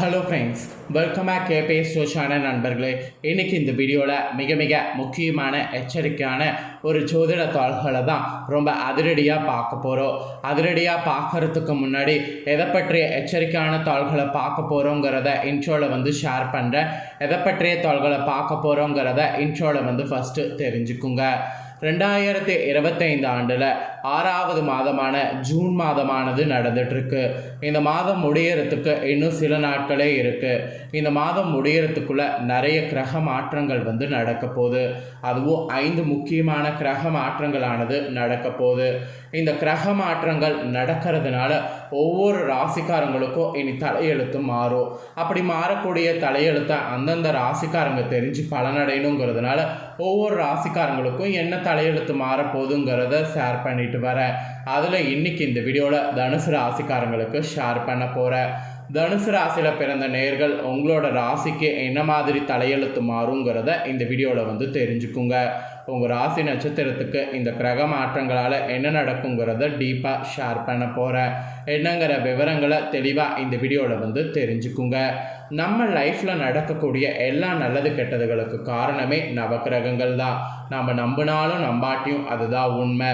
Hello friends welcome back KBS ஜோஷான நண்பர்களே. இன்றைக்கி இந்த வீடியோவில் மிக மிக முக்கியமான எச்சரிக்கையான ஒரு ஜோதிட தாள்களை தான் ரொம்ப அதிரடியாக பார்க்க போகிறோம் அதிரடியாக பார்க்கறதுக்கு முன்னாடி எதை பற்றிய எச்சரிக்கையான தாள்களை பார்க்க போகிறோங்கிறத இன்ட்ரோவில் வந்து ஷேர் பண்ணுறேன் எதை பற்றிய தாள்களை பார்க்க போகிறோங்கிறத இன்ட்ரோவில் வந்து ஃபஸ்ட்டு தெரிஞ்சுக்குங்க. ரெண்டாயிரத்தி இருபத்தைந்து ஆண்டில் ஆறாவது மாதமான ஜூன் மாதமானது நடந்துட்டுருக்கு. இந்த மாதம் முடியறதுக்கு இன்னும் சில நாட்களே இருக்குது இந்த மாதம் முடியறதுக்குள்ளே நிறைய கிரக மாற்றங்கள் வந்து நடக்க போகுது. அதுவும் ஐந்து முக்கியமான கிரக மாற்றங்களானது நடக்க போகுது. இந்த கிரக மாற்றங்கள் நடக்கிறதுனால ஒவ்வொரு ராசிக்காரங்களுக்கும் இனி தலையெழுத்து மாறும். அப்படி மாறக்கூடிய தலையெழுத்தை அந்தந்த ராசிக்காரங்க தெரிஞ்சு பலனடையணுங்கிறதுனால ஒவ்வொரு ராசிக்காரங்களுக்கும் என்ன தலையெழுத்து மாறப்போகுதுங்கிறத ஷேர் பண்ணிட்டு வரேன் அதில் இன்னைக்கு இந்த வீடியோவில் தனுசு ராசிக்காரங்களுக்கு ஷேர் பண்ண போகிறேன் தனுசு ராசியில் பிறந்த நேர்கள் உங்களோட ராசிக்கு என்ன மாதிரி தலையெழுத்து மாறுங்கிறத இந்த வீடியோவில் வந்து தெரிஞ்சுக்குங்க. உங்கள் ராசி நட்சத்திரத்துக்கு இந்த கிரக மாற்றங்களால் என்ன நடக்குங்கிறத டீப்பாக ஷேர் பண்ண போகிறேன் என்னங்கிற விவரங்களை தெளிவாக இந்த வீடியோவில் வந்து தெரிஞ்சுக்குங்க. நம்ம லைஃப்பில் நடக்கக்கூடிய எல்லா நல்லது கெட்டதுகளுக்கு காரணமே நவக்கிரகங்கள் தான். நாம் நம்பினாலும் நம்பாட்டியும் அதுதான் உண்மை.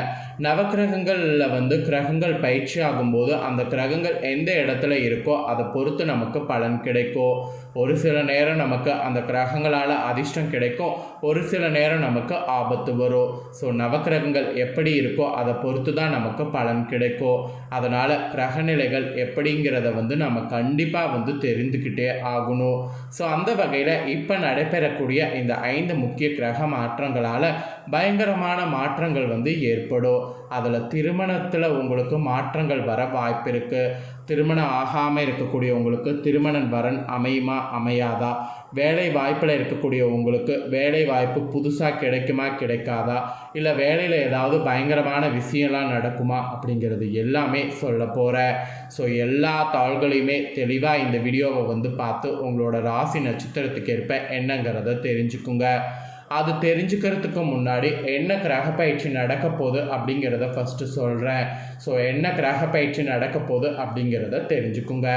நவக்கிரகங்களில் வந்து கிரகங்கள் பயிற்சி ஆகும்போது அந்த கிரகங்கள் எந்த இடத்துல இருக்கோ அதை பொறுத்து நமக்கு பலன் கிடைக்கும். ஒரு சில நேரம் நமக்கு அந்த கிரகங்களால் அதிர்ஷ்டம் கிடைக்கும். ஒரு சில நேரம் நமக்கு ஆபத்து வரும் ஸோ நவக்கிரகங்கள் எப்படி இருக்கோ அதை பொறுத்து தான் நமக்கு பலன் கிடைக்கும் அதனால் கிரகநிலைகள் எப்படிங்கிறத வந்து நம்ம கண்டிப்பாக வந்து தெரிந்துக்கிட்டே ஆகணும். ஸோ அந்த வகையில் இப்போ நடைபெறக்கூடிய இந்த ஐந்து முக்கிய கிரக மாற்றங்களால் பயங்கரமான மாற்றங்கள் வந்து ஏற்படும். அதில் திருமணத்தில் உங்களுக்கு மாற்றங்கள் வர வாய்ப்பு இருக்குது திருமணம் ஆகாமல் இருக்கக்கூடியவங்களுக்கு திருமணன் திருமண வரன் அமையுமா அமையாதா? வேலை வாய்ப்பில் இருக்கக்கூடியவங்களுக்கு வேலை வாய்ப்பு புதுசாக கிடைக்குமா கிடைக்காதா? இல்லை வேலையில் ஏதாவது பயங்கரமான விஷயம்லாம் நடக்குமா அப்படிங்கிறது எல்லாமே சொல்ல போகிறேன் ஸோ எல்லா தாள்களையுமே தெளிவாக இந்த வீடியோவை வந்து பார்த்து உங்களோட ராசி நட்சத்திரத்துக்கு ஏற்ப என்னங்கிறத தெரிஞ்சுக்குங்க. அது தெரிஞ்சுக்கிறதுக்கு முன்னாடி என்ன கிரக பயிற்சி நடக்க போகுது அப்படிங்கிறத ஃபஸ்ட்டு சொல்கிறேன் ஸோ என்ன கிரக பயிற்சி நடக்க போகுது அப்படிங்கிறத தெரிஞ்சுக்குங்க.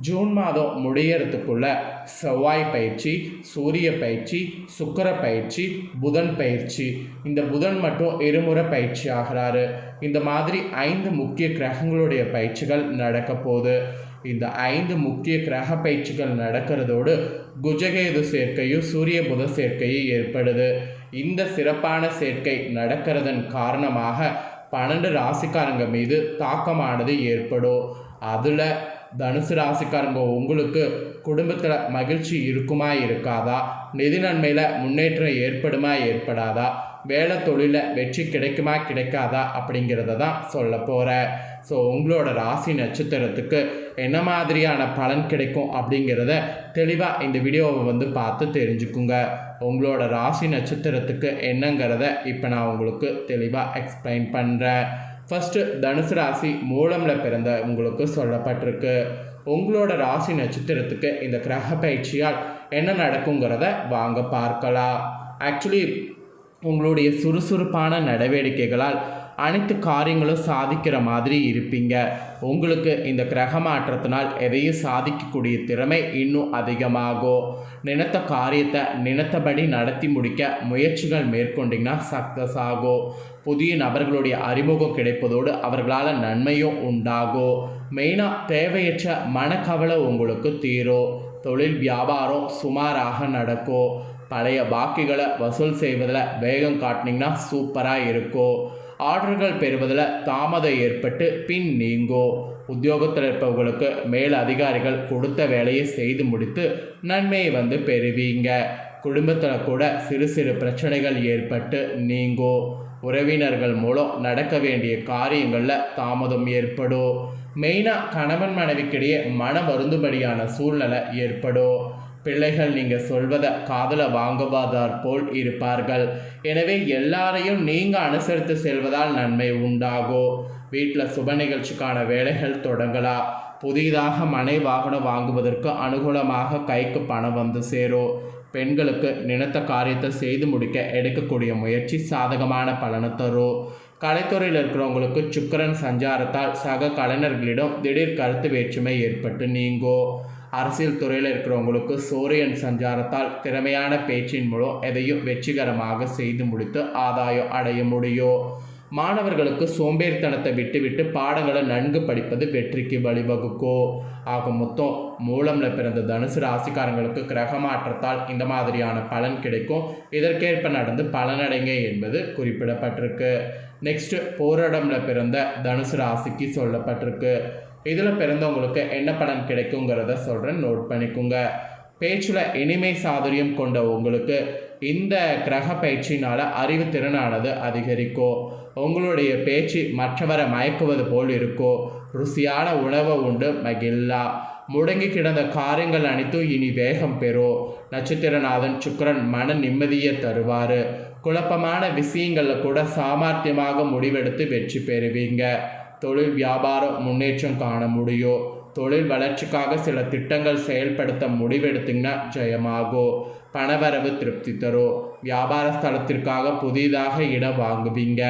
ஜூன் மாதம் முடியறதுக்குள்ள செவ்வாய் பயிற்சி சூரிய பயிற்சி சுக்கிர பயிற்சி புதன் பயிற்சி. இந்த புதன் மட்டும் இருமுறை பயிற்சி ஆகிறாரு. இந்த மாதிரி ஐந்து முக்கிய கிரகங்களுடைய பயிற்சிகள் நடக்க போகுது இந்த ஐந்து முக்கிய கிரக பயிற்சிகள் நடக்கிறதோடு குஜகேது சேர்க்கையும் சூரிய புத சேர்க்கையும் ஏற்படுது. இந்த சிறப்பான சேர்க்கை நடக்கிறதன் காரணமாக பன்னெண்டு ராசிக்காரங்க மீது தாக்கமானது ஏற்படும். அதில் தனுசு ராசிக்காரங்க உங்களுக்கு குடும்பத்தில் மகிழ்ச்சி இருக்குமா இருக்காதா? நிதி நன்மையில் முன்னேற்றம் ஏற்படுமா ஏற்படாதா? வேலை தொழிலை வெற்றி கிடைக்குமா கிடைக்காதா அப்படிங்கிறத தான் சொல்ல போகிறேன் ஸோ உங்களோட ராசி நட்சத்திரத்துக்கு என்ன மாதிரியான பலன் கிடைக்கும் அப்படிங்கிறத தெளிவாக இந்த வீடியோவை வந்து பார்த்து தெரிஞ்சுக்குங்க. உங்களோட ராசி நட்சத்திரத்துக்கு என்னங்கிறத இப்போ நான் உங்களுக்கு தெளிவாக எக்ஸ்பிளைன் பண்ணுறேன் ஃபஸ்ட்டு தனுசு ராசி மூலமில் பிறந்த உங்களுக்கு சொல்லப்பட்டிருக்கு. உங்களோட ராசி நட்சத்திரத்துக்கு இந்த கிரக பயிற்சியால் என்ன நடக்குங்கிறத வாங்க பார்க்கலாம். ஆக்சுவலி உங்களுடைய சுறுசுறுப்பான நடவடிக்கைகளால் அனைத்து காரியங்களும் சாதிக்கிற மாதிரி இருப்பீங்க. உங்களுக்கு இந்த கிரக மாற்றத்தினால் எதையும் சாதிக்கக்கூடிய திறமை இன்னும் அதிகமாகும். நினைத்த காரியத்தை நினைத்தபடி நடத்தி முடிக்க முயற்சிகள் மேற்கொண்டிங்கன்னா சக்ஸஸ் ஆகும். புதிய நபர்களுடைய அறிமுகம் கிடைப்பதோடு அவர்களால் நன்மையும் உண்டாகும். மெயினாக தேவையற்ற மனக்கவலை உங்களுக்கு தீரும். தொழில் வியாபாரம் சுமாராக நடக்கும். பழைய பாக்கிகளை வசூல் செய்வதில் வேகம் காட்டினீங்கன்னா சூப்பராக இருக்கும். ஆர்டர்கள் பெறுவதில் தாமதம் ஏற்பட்டு பின் நீங்கோ. உத்தியோகத்தில் இருப்பவர்களுக்கு மேல் அதிகாரிகள் கொடுத்த வேலையை செய்து முடித்து நன்மையை வந்து பெறுவீங்க. குடும்பத்தில் கூட சிறு சிறு பிரச்சனைகள் ஏற்பட்டு நீங்கும் உறவினர்கள் மூலம் நடக்க வேண்டிய காரியங்களில் தாமதம் ஏற்படும். மெயினாக கணவன் மனைவிக்கிடையே மன வருந்தும்படியான சூழ்நிலை ஏற்படும். பிள்ளைகள் நீங்கள் சொல்வதை காதல வாங்குவதார் போல் இருப்பார்கள். எனவே எல்லாரையும் நீங்கள் அனுசரித்து செல்வதால் நன்மை உண்டாகும் வீட்டில் சுப நிகழ்ச்சிக்கான வேலைகள் தொடங்கலாம் புதிதாக மனை வாகனம் வாங்குவதற்கு அனுகூலமாக கைக்கு பணம் வந்து சேரும் பெண்களுக்கு நினைத்த காரியத்தை செய்து முடிக்க எடுக்கக்கூடிய முயற்சி சாதகமான பலனை தரும் கலைத்துறையில் இருக்கிறவங்களுக்கு சுக்கிரன் சஞ்சாரத்தால் சக கலைஞர்களிடம் திடீர் கருத்து வேற்றுமை ஏற்பட்டு நீங்கும் அரசியல் துறையில் இருக்கிறவங்களுக்கு சூரியன் சஞ்சாரத்தால் திறமையான பேச்சின் மூலம் எதையும் வெற்றிகரமாக செய்து முடித்து ஆதாயம் அடைய முடியும் மாணவர்களுக்கு சோம்பேறித்தனத்தை விட்டுவிட்டு பாடங்களை நன்கு படிப்பது வெற்றிக்கு வழிவகுக்கும் ஆக மொத்தம் மூலம்ல பிறந்த தனுசு ராசிக்காரங்களுக்கு கிரக மாற்றத்தால் இந்த மாதிரியான பலன் கிடைக்கும். இதற்கேற்ப நடந்து பலனடைங்க என்பது குறிப்பிடப்பட்டிருக்கு. நெக்ஸ்ட் போராடம்ல பிறந்த தனுசு ராசிக்கு சொல்லப்பட்டிருக்கு. இதில் பிறந்தவங்களுக்கு என்ன படம் கிடைக்குங்கிறத சொல்கிறேன் நோட் பண்ணிக்கோங்க. பேச்சில் இனிமை சாதுரியம் கொண்ட உங்களுக்கு இந்த கிரக பயிற்சினால் அறிவுத்திறனானது அதிகரிக்கும் உங்களுடைய பேச்சு மற்றவரை மயக்குவது போல் இருக்கும் ருசியான உணவை உண்டு மகிழா முடங்கி கிடந்த காரியங்கள் அனைத்தும் இனி வேகம் பெறும் நட்சத்திரநாதன் சுக்கிரன் மன நிம்மதியை தருவார். குழப்பமான விஷயங்களில் கூட சாமர்த்தியமாக முடிவெடுத்து வெற்றி பெறுவீங்க. தொழில் வியாபாரம் முன்னேற்றம் காண முடியும் தொழில் வளர்ச்சிக்காக சில திட்டங்கள் செயல்படுத்த முடிவெடுத்திங்கன்னா ஜெயமாகும் பணவரவு திருப்தி தரும் வியாபார ஸ்தலத்திற்காக புதிதாக இடம் வாங்குவீங்க.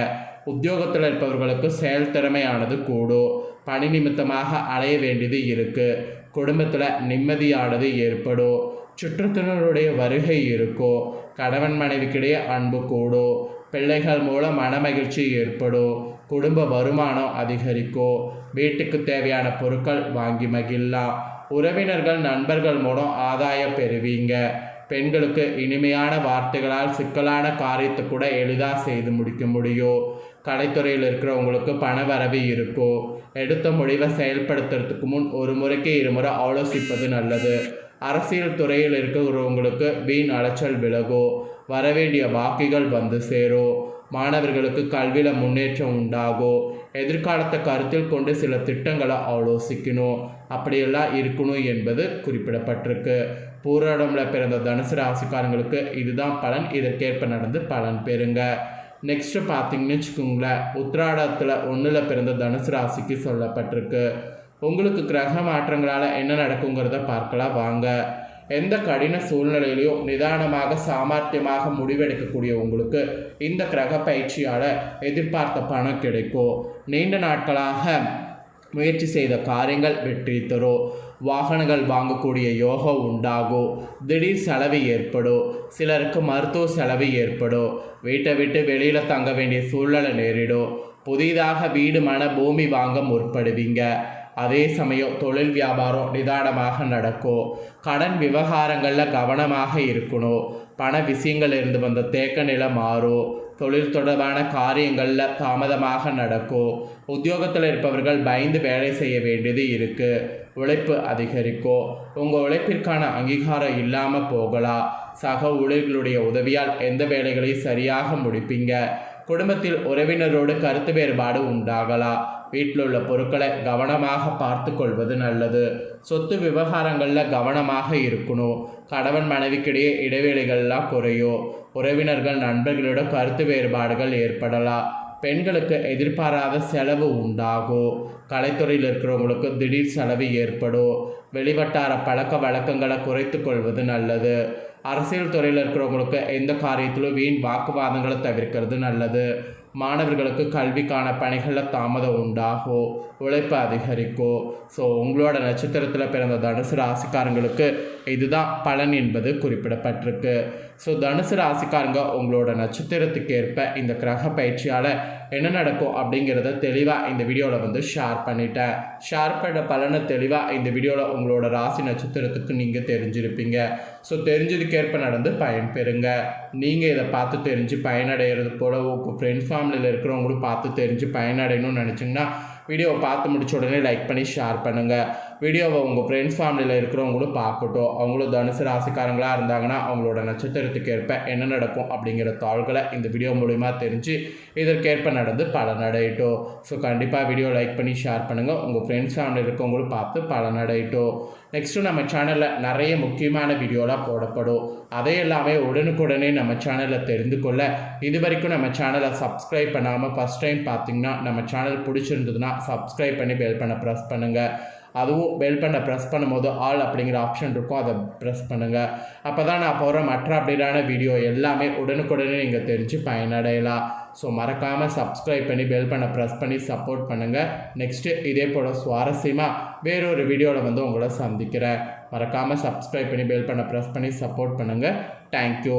உத்தியோகத்தில் இருப்பவர்களுக்கு செயல் திறமையானது கூடும் பணி நிமித்தமாக அலைய வேண்டியது இருக்குது குடும்பத்தில் நிம்மதியானது ஏற்படும் சுற்றுத்தினருடைய வருகை இருக்கும் கணவன் மனைவிக்கிடையே அன்பு கூடும் பிள்ளைகள் மூலம் மனமகிழ்ச்சி ஏற்படும் குடும்ப வருமானம் அதிகரிக்கும் வீட்டுக்கு தேவையான பொருட்கள் வாங்கி மகிழலாம் உறவினர்கள் நண்பர்கள் மூலம் ஆதாயம் பெறுவீங்க. பெண்களுக்கு இனிமையான வார்த்தைகளால் சிக்கலான காரியத்தை கூட எளிதாக செய்து முடிக்க முடியும் கலைத்துறையில் இருக்கிறவங்களுக்கு பண வரவு இருக்கும் எடுத்த முடிவை செயல்படுத்துறதுக்கு முன் ஒரு முறைக்கு இருமுறை ஆலோசிப்பது நல்லது. அரசியல் துறையில் இருக்கிறவங்களுக்கு வீண் அலைச்சல் விலகும் வரவேண்டிய பாக்கிகள் வந்து சேரும் மாணவர்களுக்கு கல்வியில் முன்னேற்றம் உண்டாகும் எதிர்காலத்தை கருத்தில் கொண்டு சில திட்டங்களை ஆலோசிக்கணும். அப்படியெல்லாம் இருக்கணும் என்பது குறிப்பிடப்பட்டிருக்கு. பூராடமில் பிறந்த தனுசு ராசிக்காரங்களுக்கு இதுதான் பலன். இதற்கேற்ப நடந்து பலன் பெறுங்க. நெக்ஸ்ட்டு பார்த்தீங்கன்னு வச்சுக்கோங்களேன். உத்திராடத்தில் ஒன்றில் பிறந்த தனுசு ராசிக்கு சொல்லப்பட்டிருக்கு. உங்களுக்கு கிரக மாற்றங்களால் என்ன நடக்குங்கிறத பார்க்கலாம். வாங்க. எந்த கடின சூழ்நிலையிலையும் நிதானமாக சாமர்த்தியமாக முடிவெடுக்கக்கூடிய உங்களுக்கு இந்த கிரக பயிற்சியால் எதிர்பார்த்த பணம் கிடைக்கும். நீண்ட நாட்களாக முயற்சி செய்த காரியங்கள் வெற்றி தரும். வாகனங்கள் வாங்கக்கூடிய யோகம் உண்டாகும். திடீர் செலவு ஏற்படும். சிலருக்கு மருத்துவ செலவு ஏற்படும். வீட்டை விட்டு வெளியில் தங்க வேண்டிய சூழ்நிலை நேரிடும். புதிதாக வீடு மன பூமி வாங்க முற்படுவீங்க. அதே சமயம் தொழில் வியாபாரம் நிதானமாக நடக்கும். கடன் விவகாரங்களில் கவனமாக இருக்கணும். பண விஷயங்கள் இருந்து வந்த தேக்க நிலை மாறும். தொழில் தொடர்பான காரியங்களில் தாமதமாக நடக்கும். உத்தியோகத்தில் இருப்பவர்கள் பயந்து வேலை செய்ய வேண்டியது இருக்குது உழைப்பு அதிகரிக்கும். உங்கள் உழைப்பிற்கான அங்கீகாரம் இல்லாமல் போகலாம். சக ஊழியர்களுடைய உதவியால் எந்த வேலைகளையும் சரியாக முடிப்பீங்க. குடும்பத்தில் உறவினரோடு கருத்து வேறுபாடு உண்டாகலாம் வீட்டில் உள்ள பொருட்களை கவனமாக பார்த்து கொள்வது நல்லது. சொத்து விவகாரங்களில் கவனமாக இருக்கணும். கணவன் மனைவிக்கிடையே இடைவேளைகள்லாம் குறையும். உறவினர்கள் நண்பர்களோட கருத்து வேறுபாடுகள் ஏற்படலாம் பெண்களுக்கு எதிர்பாராத செலவு உண்டாகும் கலைத்துறையில் இருக்கிறவங்களுக்கு திடீர் செலவு ஏற்படும் வெளிவட்டார பழக்க வழக்கங்களை குறைத்து கொள்வது நல்லது. அரசியல் துறையில் இருக்கிறவங்களுக்கு எந்த காரியத்திலும் வீண் வாக்குவாதங்களை தவிர்க்கிறது நல்லது. மாணவர்களுக்கு கல்விக்கான பணிகளில் தாமதம் உண்டாகும் உழைப்பு அதிகரிக்கும் ஸோ உங்களோட நட்சத்திரத்தில் பிறந்த தனுசு ராசிக்காரங்களுக்கு இதுதான் பலன் என்பது குறிப்பிடப்பட்டிருக்கு. ஸோ தனுசு ராசிக்காரங்க உங்களோட நட்சத்திரத்துக்கு ஏற்ப இந்த கிரக பயிற்சியால் என்ன நடக்கும் அப்படிங்கிறத தெளிவாக இந்த வீடியோவில் வந்து ஷேர் பண்ணிட்டேன். ஷேர் பண்ண பலனை தெளிவாக இந்த வீடியோவில் உங்களோட ராசி நட்சத்திரத்துக்கு நீங்கள் தெரிஞ்சிருப்பீங்க. ஸோ தெரிஞ்சதுக்கேற்ப நடந்து பயன் பெறுங்க. நீங்கள் இதை பார்த்து தெரிஞ்சு பயனடைகிறது போல் உங்கள் ஃப்ரெண்ட்ஸ் ஃபேமிலியில் இருக்கிறவங்களும் பார்த்து தெரிஞ்சு பயனடையணும்னு நினச்சிங்கன்னா வீடியோவை பார்த்து முடிச்ச உடனே லைக் பண்ணி ஷேர் பண்ணுங்கள் வீடியோவை உங்கள் ஃப்ரெண்ட்ஸ் ஃபேமிலியில் இருக்கிறவங்களும் பார்க்கட்டும். அவங்களும் தனுசு ராசிக்காரங்களாக இருந்தாங்கன்னா அவங்களோட நட்சத்திரத்துக்கு ஏற்ப என்ன நடக்கும் அப்படிங்கிற தாள்களை இந்த வீடியோ மூலிமா தெரிஞ்சு இதற்கேற்ப நடந்து பலனடையட்டும். ஸோ கண்டிப்பாக வீடியோ லைக் பண்ணி ஷேர் பண்ணுங்கள் உங்கள் ஃப்ரெண்ட்ஸ் ஃபேமிலியில் இருக்கவங்களும் பார்த்து பலனடையட்டும். நெக்ஸ்ட்டு நம்ம சேனலில் நிறைய முக்கியமான வீடியோலாம் போடப்படும். அதை எல்லாமே உடனுக்குடனே நம்ம சேனலில் தெரிந்து கொள்ள. இது வரைக்கும் நம்ம சேனலை சப்ஸ்கிரைப் பண்ணாமல் ஃபஸ்ட் டைம் பார்த்தீங்கன்னா நம்ம சேனல் பிடிச்சிருந்ததுன்னா சப்ஸ்கிரைப் பண்ணி பெல் பண்ண ப்ரெஸ் பண்ணுங்கள் அதுவும் பெல் பண்ண ப்ரெஸ் பண்ணும்போது ஆல் அப்படிங்கிற ஆப்ஷன் இருக்கும். அதை ப்ரெஸ் பண்ணுங்கள் அப்போ தான் நான் போகிற மற்ற அப்டேட்டான வீடியோ எல்லாமே உடனுக்குடனே நீங்கள் தெரிஞ்சு பயனடையலாம். ஸோ மறக்காமல் சப்ஸ்கிரைப் பண்ணி பெல் பண்ண ப்ரெஸ் பண்ணி சப்போர்ட் பண்ணுங்கள் நெக்ஸ்ட்டு இதே போல் சுவாரஸ்யமாக வேறொரு வீடியோவில் வந்து உங்களை சந்திக்கிறேன். மறக்காமல் சப்ஸ்கிரைப் பண்ணி பெல் பண்ண ப்ரெஸ் பண்ணி சப்போர்ட் பண்ணுங்கள் தேங்க்யூ